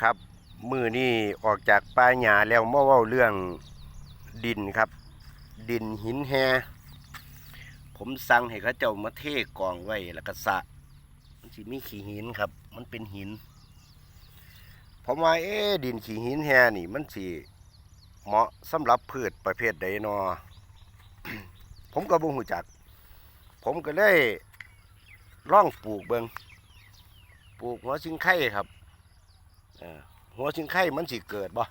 ครับมือนี่ออกจากป่าหญ้าแล้วมาเว้าเรื่องดินครับ ดินหินแฮผมสั่งให้เขาเจ้ามาเทกองไว้แล้วก็สะมันสิมีขี้หินครับ มันเป็นหินผมว่าเอ๊ดินขี้หินแฮนี่ มันสิเหมาะสำหรับพืชประเภทใดนอผมก็บ่ฮู้จัก ผมก็เลยล่องปลูกเบิงปลูกหัวชิงไข่ครับ หัวชิงไข่มันสิเกิดบ่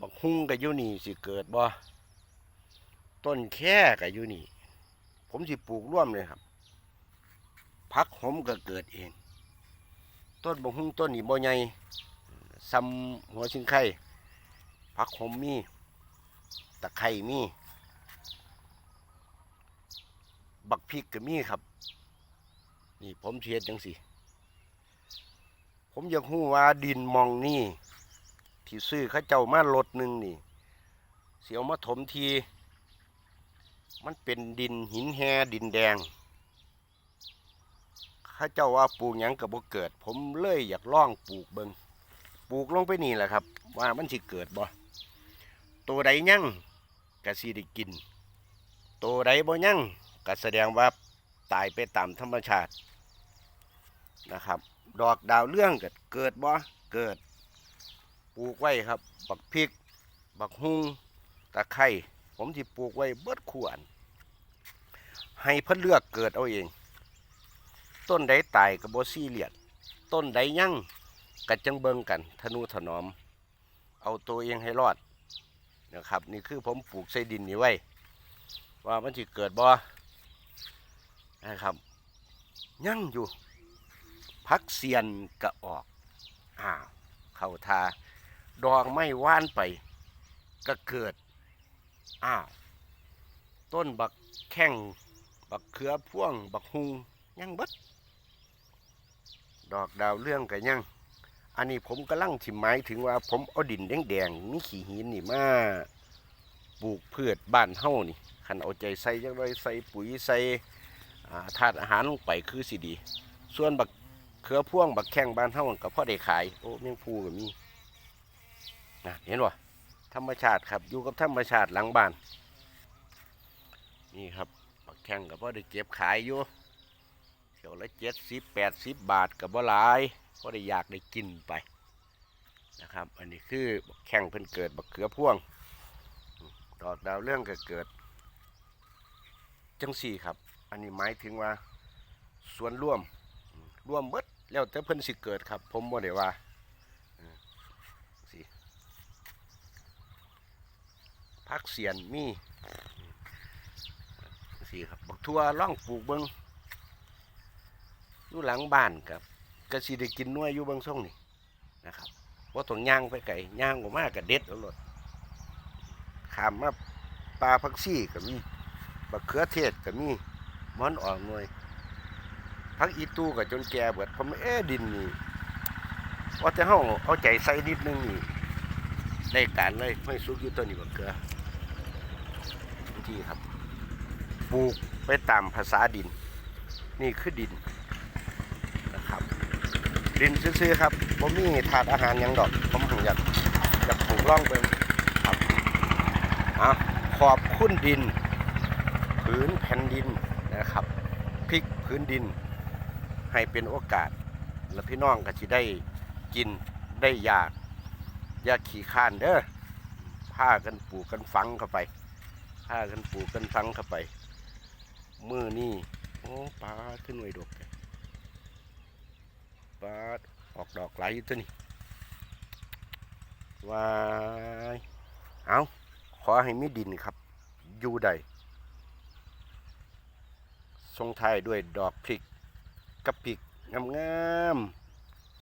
บักฮุ้งกับยูนี่สิเกิดบ่ต้นแค่กับยูนี่ ผมสิปลูกร่วมเลยครับพักหอมก็เกิดเอง ต้นบักฮุ้งต้นนี้บ่ใหญ่ซ้ำหัวชิงไข่พักหอมมีตะไคร่มี บักพริกก็มีครับ นี่ผมเทียดจังสิ ผมอยากรู้ว่าดินมองนี่ที่ซื้อข้าเจ้ามาลดหนึ่งนี่ เสียวมาถมที มันเป็นดินหินแฮดินแดงข้าเจ้าว่าปลูกหยังกับบ่เกิด ผมเลยอยากล่องปลูกเบิงปลูกลงไปนี่แหละครับ ว่ามันสิเกิดบ่ตัวใดยั่งกะสิได้กิน ตัวใดบ่ยั่งก็แสดงว่าตายไปตามธรรมชาตินะครับ ดอกดาวเรื่องเกิดเกิดบ่เกิด ปลูกไว้ครับ บักพริก บักฮุงตะไคร่ผมที่ปลูกไว้เบิดขวนให้เพิ่นเลือกเกิดเอาเอง ต้นใดตายกับบซี่เรียสต้นใดยั่งกัจังเบิงกันทนุถนอม เอาตัวเองให้รอดนะครับ นี่คือผมปลูกใส่ดินนี้ไว้ ว่ามันสิเกิดบ่นะครับยั่งอยู่ พักเสียนกะออกอ้าวเข้าทาดอกไม้ว่านไปก็เกิดอ้าวต้นบักแข้งบักเขือพ่วง บักฮุงยังบิดดอกดาวเรื่องกันยัง อันนี้ผมกำลังสิหมายถึงว่าผมเอาดินแดงๆมีขี้หินนี่มาปลูกพืชบ้านเฮานี่ขันเอาใจใส่จังไดใส่ปุ๋ยใส่อ่าธาตุอาหารลงไปคือสิดี ส่วนบัก เขือพ่วงบักแข้งบ้านเฮาก็พอได้ขายโอ้เมียงพูก็มีนะเห็นบ่ธรรมชาติครับอยู่กับธรรมชาติหลังบ้าน นี่ครับบักแข้งก็พอได้เก็บขายอยู่เที่ยวละเจ็ดสิบแปดสิบบาทกับบ่หลายพ่อได้อยากได้กินไปนะครับ อันนี้คือบักแข้งเพิ่นเกิดบักเขือพ่วงดอกดาวเรื่องก็เกิดจังสี่ครับ อันนี้หมายถึงว่าส่วนร่วม ร่วมเบิดแล้วแต่เพิ่นสิเกิดครับ ผมบ่ได้ว่าสิพักเสียนมีสิครับบักทั่วล่องปลูกเบิงอยู่หลังบ้านครับก็สิได้กินน้วยอยู่เบิงส่งนี่นะครับว่าต้องย่างไปไก่ย่างออกมาก็เด็ดเอาโลดขามมาปลาพักซี่ก็มีบักเขือเทศก็มีมอนออกหน่วย พักอีตู้ก็จนแก่เบิดผมเอ๊ดินนี่ว่าจะเฮาเอาใจใส่นิดนึงนี่ได้การเลยไม่สุกอยู่ตัวนี้บักเขือที่ครับปลูกไปตามภาษาดิน นี่คือดินนะครับ ดินซื่อๆครับผมมีถาดอาหารยังดอกผมถึงอยากอยากปลูกร่องเป็นครับอะขอบคุณดิน พื้นแผ่นดินนะครับพลิกพื้นดิน ให้เป็นโอกาส แล้วพี่น้องก็จะได้กินได้อยาก อย่าขี่ข้านเด้อผ้ากันปลูกกันฟังเข้าไปผ้ากันปลูกกันฟังเข้าไปมือนี่โอ้ปลาขึ้นหน่วยดกปลาออกดอกไหลายอยู่ตัวนี้วายเอาขอให้มีดินครับ อยู่ใดทรงไทยด้วยดอกพริก กับพริกงามๆ